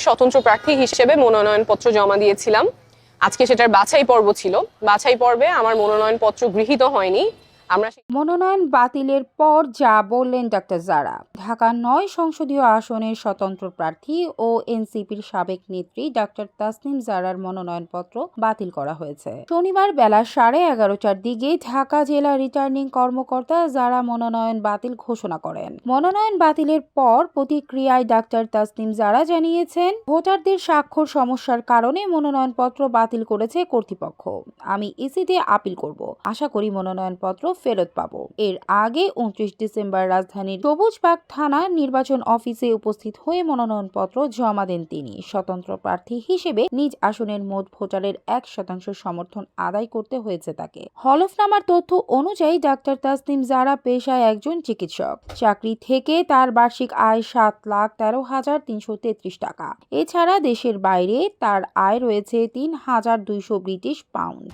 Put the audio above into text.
স্বতন্ত্র প্রার্থী হিসেবে মনোনয়নপত্র জমা দিয়েছিলাম। আজকে সেটার বাছাই পর্ব ছিল। বাছাই পর্বে আমার মনোনয়নপত্র গৃহীত হয়নি। আমরা মনোনয়ন বাতিলের পর যা বললেন ডক্টর জারা ঢাকা নয় সংসদীয় আসনের স্বতন্ত্র প্রার্থী ও এনসিপির সাবেক নেত্রী ডক্টর তাসনিম জারার মনোনয়নপত্র বাতিল করা হয়েছে। শনিবার বেলা সাড়ে এগারোটার দিকে ঢাকা জেলা রিটার্নিং কর্মকর্তা জারা মনোনয়ন বাতিল ঘোষণা করেন। মনোনয়ন বাতিলের পর প্রতিক্রিয়ায় ডাক্তার তাসনিম জারা জানিয়েছেন, ভোটারদের স্বাক্ষর সমস্যার কারণে মনোনয়নপত্র বাতিল করেছে কর্তৃপক্ষ। আমি ইসিতে আপিল করব। আশা করি মনোনয়নপত্র ফেরত পাব। এর আগে উনত্রিশ ডিসেম্বর রাজধানীর সবুজবাগ থানা নির্বাচন অফিসে উপস্থিত হয়ে মনোনয়নপত্র জমা দেন তিনি। স্বতন্ত্র প্রার্থী হিসেবে নিজ আসনের মোট ভোটারের এক শতাংশ সমর্থন আদায় করতে হয়েছে তাকে। হলফনামার তথ্য অনুযায়ী ডাক্তার তাসনিম জারা পেশায় একজন চিকিৎসক। চাকরি থেকে তার বার্ষিক আয় সাত লাখ তেরো হাজার তিনশো তেত্রিশ টাকা। এছাড়া দেশের বাইরে তার আয় রয়েছে তিন হাজার দুইশো ব্রিটিশ পাউন্ড।